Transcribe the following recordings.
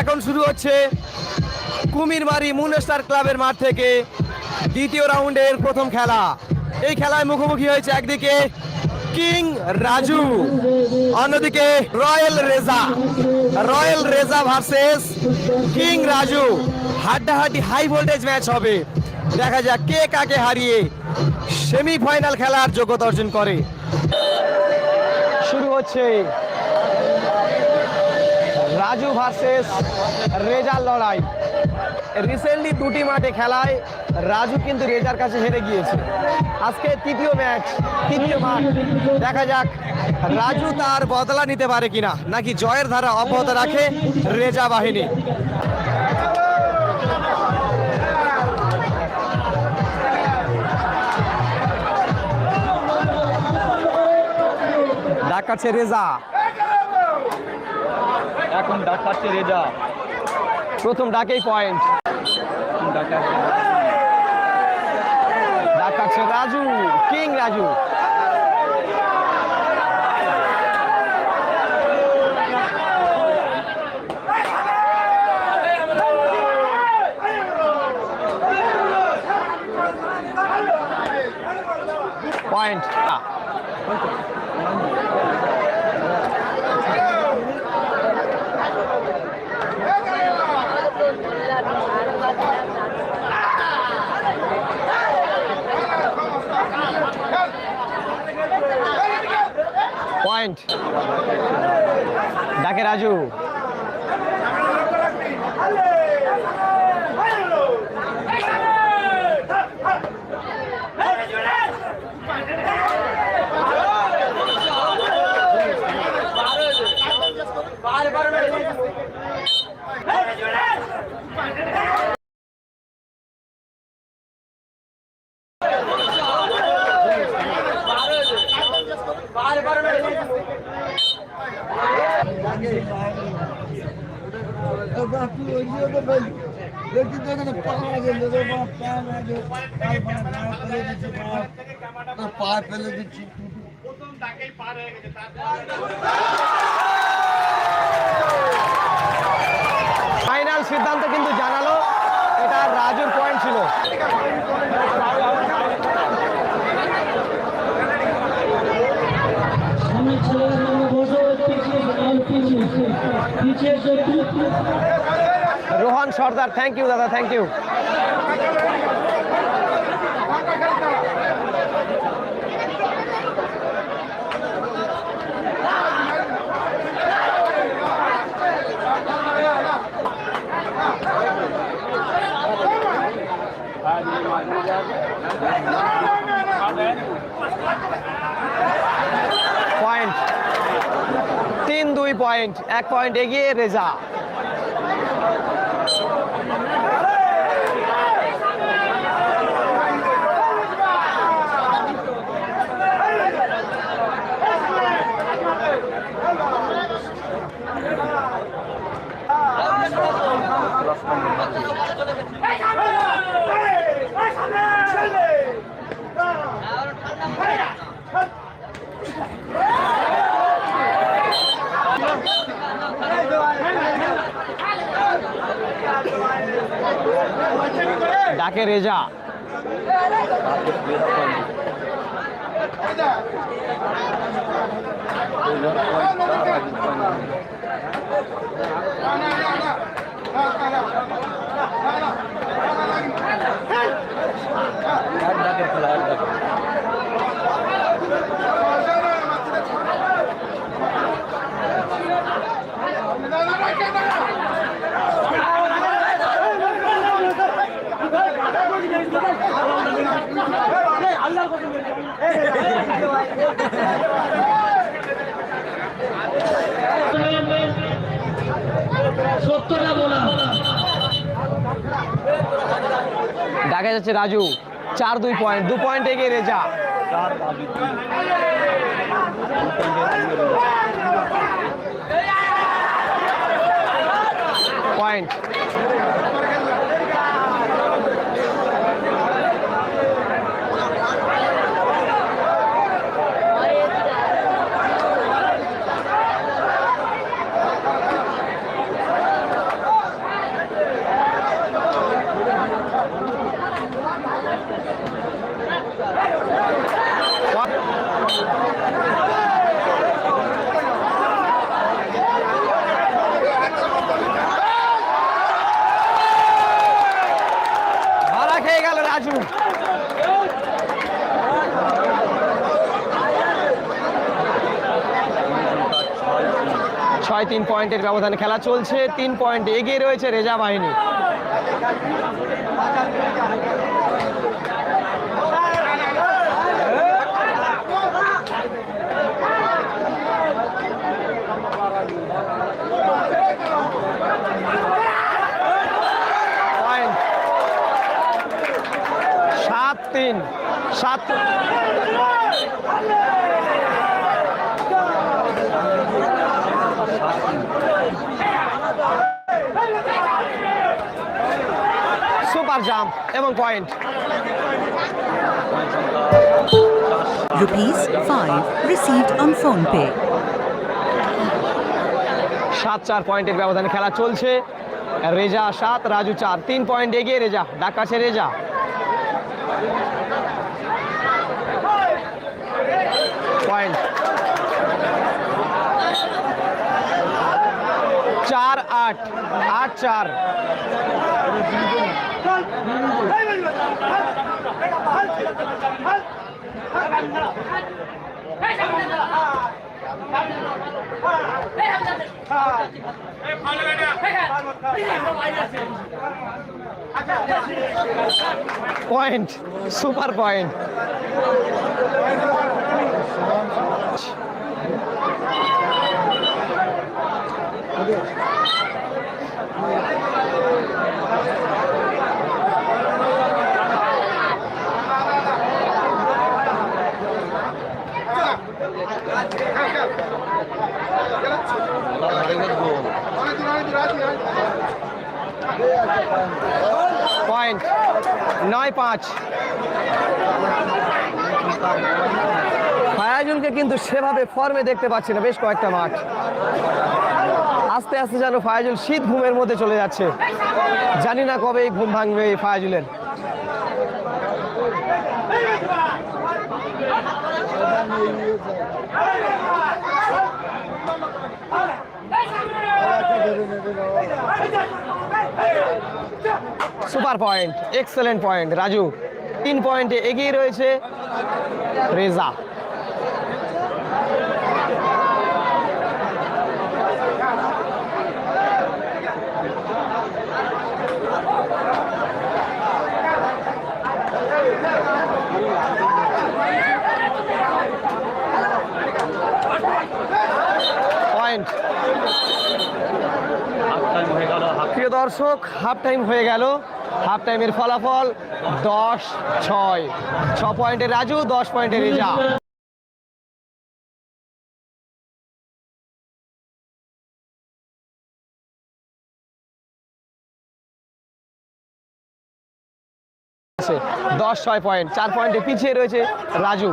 এখন শুরু হচ্ছে কুমিরমারি মুনস্টার ক্লাবের মাঠ থেকে দ্বিতীয় রাউন্ডের প্রথম খেলা। এই খেলায় মুখোমুখি হয়েছে একদিকে কিং রাজু, অন্যদিকে royal Reza. Royal Reza versus king Raju. হাড্ডাহাড্ডি হাই ভোল্টেজ ম্যাচ হবে। দেখা যাক কে কাকে হারিয়ে সেমিফাইনাল খেলার যোগ্যতা অর্জন করে। শুরু হচ্ছে রাজু ভার্সেস রেজার লড়াই। রিসেন্টলি দুটি মাঠে খেলায় রাজু কিন্তু রেজার কাছে হেরে গিয়েছে। আজকে তৃতীয় ম্যাচ তৃতীয় মাঠ। দেখা যাক রাজু তার বদলা নিতে পারে কিনা, নাকি জয়ের ধারা অব্যাহত রাখে রেজা বাহিনী। ডাকাচ্ছে রেজা। এখন ডাক পাচ্ছে রেজা। প্রথম ডাকেই পয়েন্ট ডাক ডাক রাজু কিং রাজু। পয়েন্ট ডাকে রাজু বাপু ওই যে তো বলি দেখি তো এখানে পা ফেলে দিচ্ছি প্রথম তাকেই পার হয়ে গেছে ফাইনাল সিদ্ধান্ত কিন্তু জানালো এটা রাজুর পয়েন্ট ছিল সামনে ছেলেরা নামে বসো পিছিয়ে আর পিছিয়ে পিছিয়ে এসে পিছিয়ে রোহন সর্দার থ্যাংক ইউ দাদা থ্যাংক ইউ পয়েন্ট তিন, দুই পয়েন্ট এক পয়েন্ট এগিয়ে রেজা। ডাকে রেজা এক ডাকের খেলা এক ডাকে সত্যটা বলা দেখা যাচ্ছে রাজু চার দুই পয়েন্ট দু পয়েন্ট এগিয়ে রেজা চার রাজু দুই। পয়েন্ট ছয় তিন পয়েন্টের ব্যবধানে খেলা চলছে। তিন পয়েন্ট এগিয়ে রয়েছে রেজা বাহিনী। সাত তিন। সাত সুপার জাম্প এবং point. Rupees 5 received on PhonePe. সাত চার পয়েন্টের ব্যবধানে খেলা চলছে। রেজা সাত রাজু চার। তিন পয়েন্ট এগিয়ে রেজা ডাকাছে রেজা। পয়েন্ট। চার আট আট চার। পয়েন্ট সুপার পয়েন্ট নয় পাঁচ ফায়াজুলকে কিন্তু সেভাবে ফর্মে দেখতে পাচ্ছি না, বেশ কয়েকটা মাঠ। আস্তে আস্তে যেন ফায়াজুল শীত ঘুমের মধ্যে চলে যাচ্ছে। জানি না কবে এই ঘুম ভাঙবে এই ফায়াজুলের। Super point excellent point Raju. তিন পয়েন্টে এগিয়ে রয়েছে রেজা। পয়েন্ট হাফ টাইম হয়ে গেল হাফ প্রিয় দর্শক হাফ টাইম হয়ে গেল হাফ টাইমের ফলাফল দশ ছয় ছ পয়েন্টে রাজু দশ পয়েন্টে রেজা দশ ছয় পয়েন্ট চার পয়েন্টে পিছিয়ে রয়েছে রাজু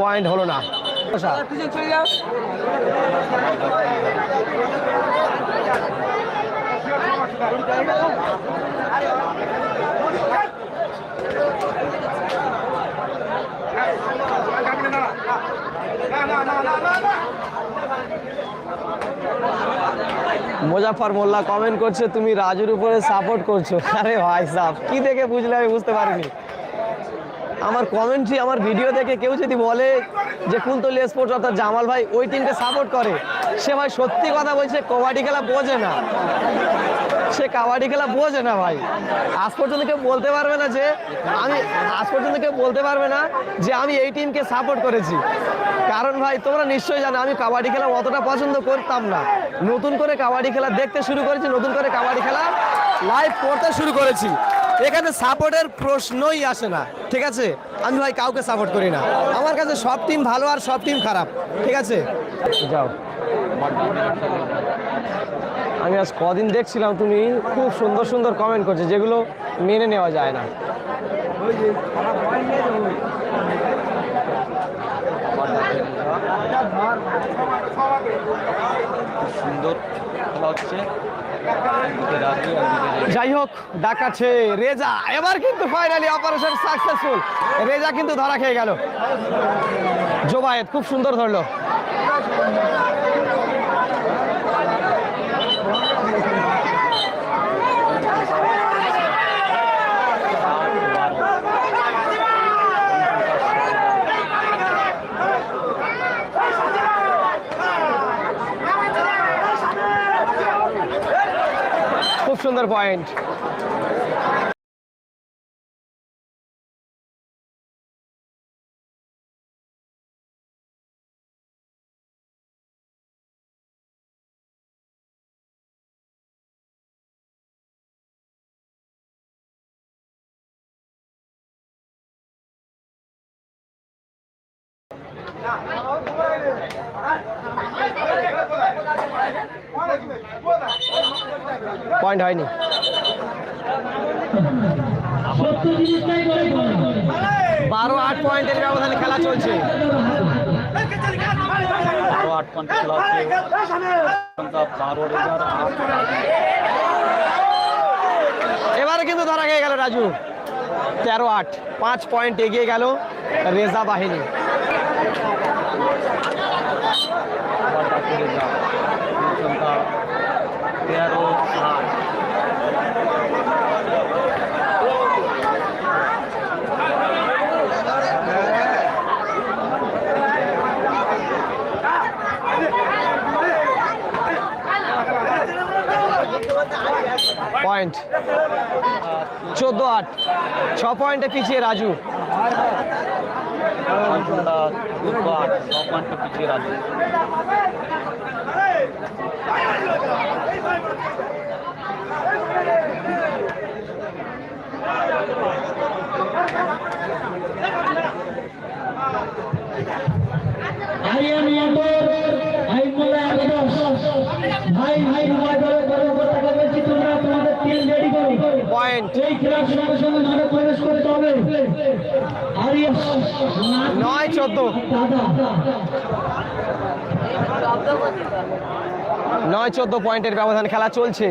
পয়েন্ট হলো না। মুজাফর মোল্লা কমেন্ট করছে, তুমি রাজুর উপরে সাপোর্ট করছ। আরে ভাই সাহ কি দেখে বুঝলে আমি বুঝতে পারিনি। আমার কমেন্ট্রি আমার ভিডিও দেখে কেউ যদি বলে যে কুলতলি স্পোর্টস অর্থাৎ জামাল ভাই ওই টিমকে সাপোর্ট করে, সে ভাই সত্যি কথা বলছে, কবাডি খেলা বোঝে না। সে কাবাডি খেলা বোঝে না ভাই। আজ পর্যন্ত কেউ বলতে পারবে না যে আমি, আজ পর্যন্ত কেউ বলতে পারবে না যে আমি এই টিমকে সাপোর্ট করেছি। কারণ ভাই, তোমরা নিশ্চয়ই জানো, আমি কাবাডি খেলা অতটা পছন্দ করতাম না। নতুন করে কাবাডি খেলা দেখতে শুরু করেছি, নতুন করে কাবাডি খেলা লাইভ করতে শুরু করেছি। এখানে সাপোর্টের প্রশ্নই আসে না, ঠিক আছে? আমি ভাই কাউকে সাপোর্ট করি না। আমার কাছে সব টিম ভালো আর সব টিম খারাপ, ঠিক আছে? যাও। আমি আজ কদিন দেখছিলাম তুমি খুব সুন্দর সুন্দর কমেন্ট করছ, যেগুলো মেনে নেওয়া যায় না। সুন্দর হচ্ছে। যাই হোক ডাকাচ্ছে রেজা। এবার কিন্তু ফাইনালি অপারেশন সাকসেসফুল রেজা কিন্তু ধরা খেয়ে গেল। জোবায়েত খুব সুন্দর ধরলো। পয়েন্ট পয়েন্ট হয়নি। বারো, আট পয়েন্টের ব্যবধানে খেলা চলছে। এবারে কিন্তু ধরা খেয়ে গেল রাজু। তেরো, আট, পাঁচ পয়েন্ট এগিয়ে গেল রেজা বাহিনী। পয়েন্ট চোদ্দ আট। ছ পয়েন্টে পিছিয়ে রাজু। ছ পয়েন্টে পিছিয়ে রাখবে পয়েন্ট এই খেলার সঙ্গে সঙ্গে মাঠে প্রবেশ করতে হবে আর ইয়ে নয় চোদ্দ। দাদা। নয় চোদ্দ পয়েন্টের ব্যবধান খেলা চলছে।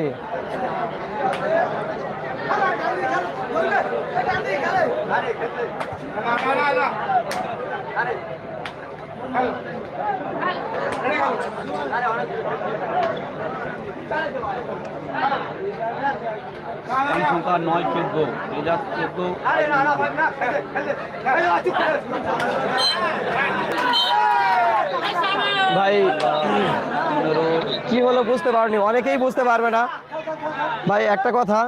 নয় ভাই কি হলো বুঝতে পারনি, অনেকেই বুঝতে পারবে না। ভাই, একটা কথা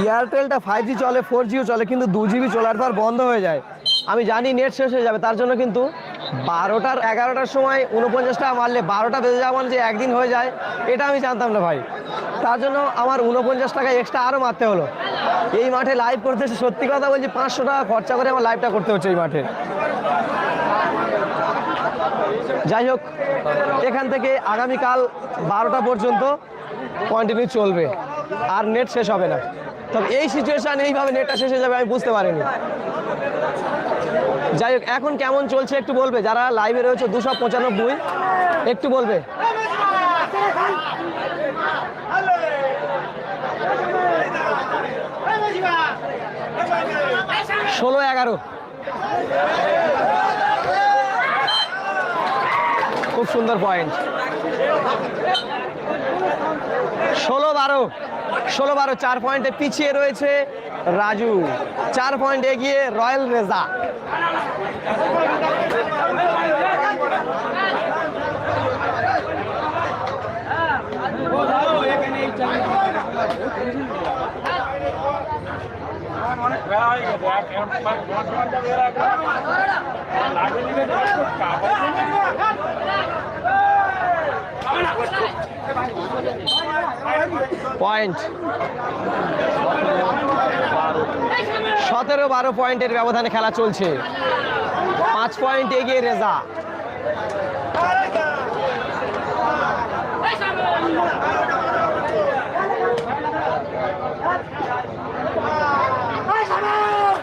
এয়ারটেলটা ফাইভ জি চলে ফোর জিও চলে, কিন্তু দু জিবি চলার পর বন্ধ হয়ে যায়। আমি জানি নেট শেষ হয়ে যাবে, তার জন্য কিন্তু বারোটার এগারোটার সময় উনপঞ্চাশ টাকা মারলে বারোটা বেজে যাওয়া মানে যে একদিন হয়ে যায়, এটা আমি জানতাম না ভাই। তার জন্য আমার উনপঞ্চাশ টাকা এক্সট্রা আরও মারতে হলো। এই মাঠে লাইভ করতে সত্যি কথা বলছি, পাঁচশো টাকা খরচা করে আমার লাইভটা করতে হচ্ছে এই মাঠে। যাই হোক, এখান থেকে আগামীকাল বারোটা পর্যন্ত কন্টিনিউ চলবে, আর নেট শেষ হবে না। তবে এই সিচুয়েশান এইভাবে নেটটা শেষ হয়ে যাবে, আমি বুঝতে পারিনি। যাই হোক, এখন কেমন চলছে একটু বলবে? যারা লাইভে রয়েছে, দুশো পঁচানব্বই, একটু বলবে? ষোলো এগারো। খুব সুন্দর পয়েন্ট ষোলো বারো ষোলো বারো, চার পয়েন্টে পিছিয়ে রয়েছে রাজু। চার পয়েন্ট এগিয়ে রয়্যাল রেজা। পয়েন্ট সতেরো বারো পয়েন্টের ব্যবধানে খেলা চলছে। পাঁচ পয়েন্ট এগিয়ে রেজা।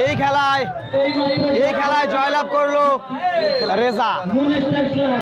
এই খেলায় এই খেলায় জয়লাভ করল রেজা।